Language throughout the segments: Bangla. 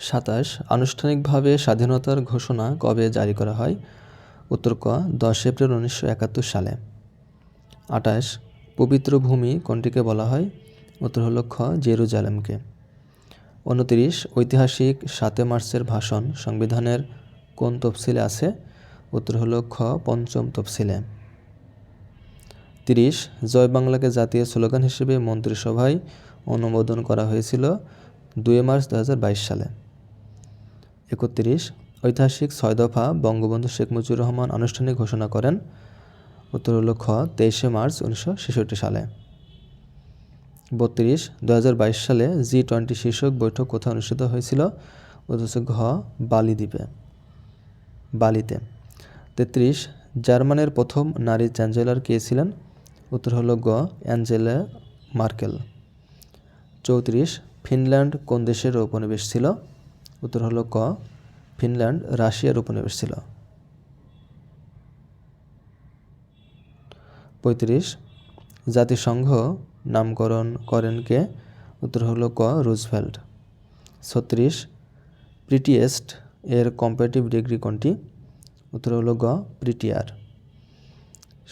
সাতাশ, আনুষ্ঠানিকভাবে স্বাধীনতার ঘোষণা কবে জারি করা হয়? উত্তর ক, দশ এপ্রিল উনিশশো একাত্তর সালে। আঠাশ, পবিত্র ভূমি কোনটিকে বলা হয়? উত্তর হল খ, জেরুজালেমকে। উনতিরিশ, ঐতিহাসিক সাতে মার্চের ভাষণ সংবিধানের কোন তফসিলে আছে? উত্তর হল খ, পঞ্চম তফসিলে। তিরিশ, জয় বাংলাকে জাতীয় স্লোগান হিসেবে মন্ত্রিসভায় অনুমোদন করা হয়েছিল দুই মার্চ দু হাজার বাইশ সালে। একত্রিশ, ঐতিহাসিক ছয় দফা বঙ্গবন্ধু শেখ মুজিবুর রহমান আনুষ্ঠানিক ঘোষণা করেন। উত্তর হল তেইশে মার্চ উনিশশো ছেষট্টি সালে। বত্রিশ দু সালে জি টোয়েন্টি শীর্ষক বৈঠক কোথায় অনুষ্ঠিত হয়েছিল? উত্তর ঘ, বালি দ্বীপে। বালিতে। তেত্রিশ, জার্মানের প্রথম নারী চ্যান্সেলর কে ছিলেন? উত্তর হল গ, অ্যাঞ্জেলা মার্কেল। চৌত্রিশ, ফিনল্যান্ড কোন দেশের উপনিবেশ ছিল? উত্তর হল ক, ফিনল্যান্ড, রাশিয়ার উপনিবেশ ছিল। পঁয়ত্রিশ, জাতিসংঘ নামকরণ করেন কে? উত্তর হল ক, রুজভেল্ট। ছত্রিশ প্রিটিয়েস্ট এর কম্পারেটিভ ডিগ্রি কোনটি? উত্তর হল গ প্রিটিয়ার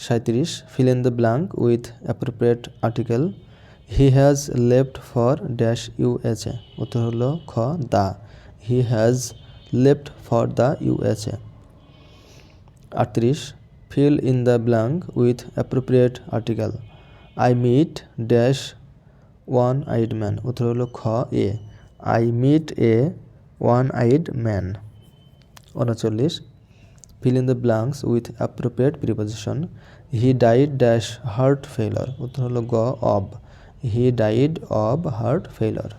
সাঁত্রিশ fill in the blank with appropriate article he has left for dash USA উত্তর হল খ, the. He has left for the USA আটত্রিশ fill in the blank with appropriate article I meet dash one eyed man উত্তর হল খ, a. I meet a one eyed man উনচল্লিশ fill in the blanks with appropriate preposition. He died dash heart failure. উত্তর হলো গ, of. He died of heart failure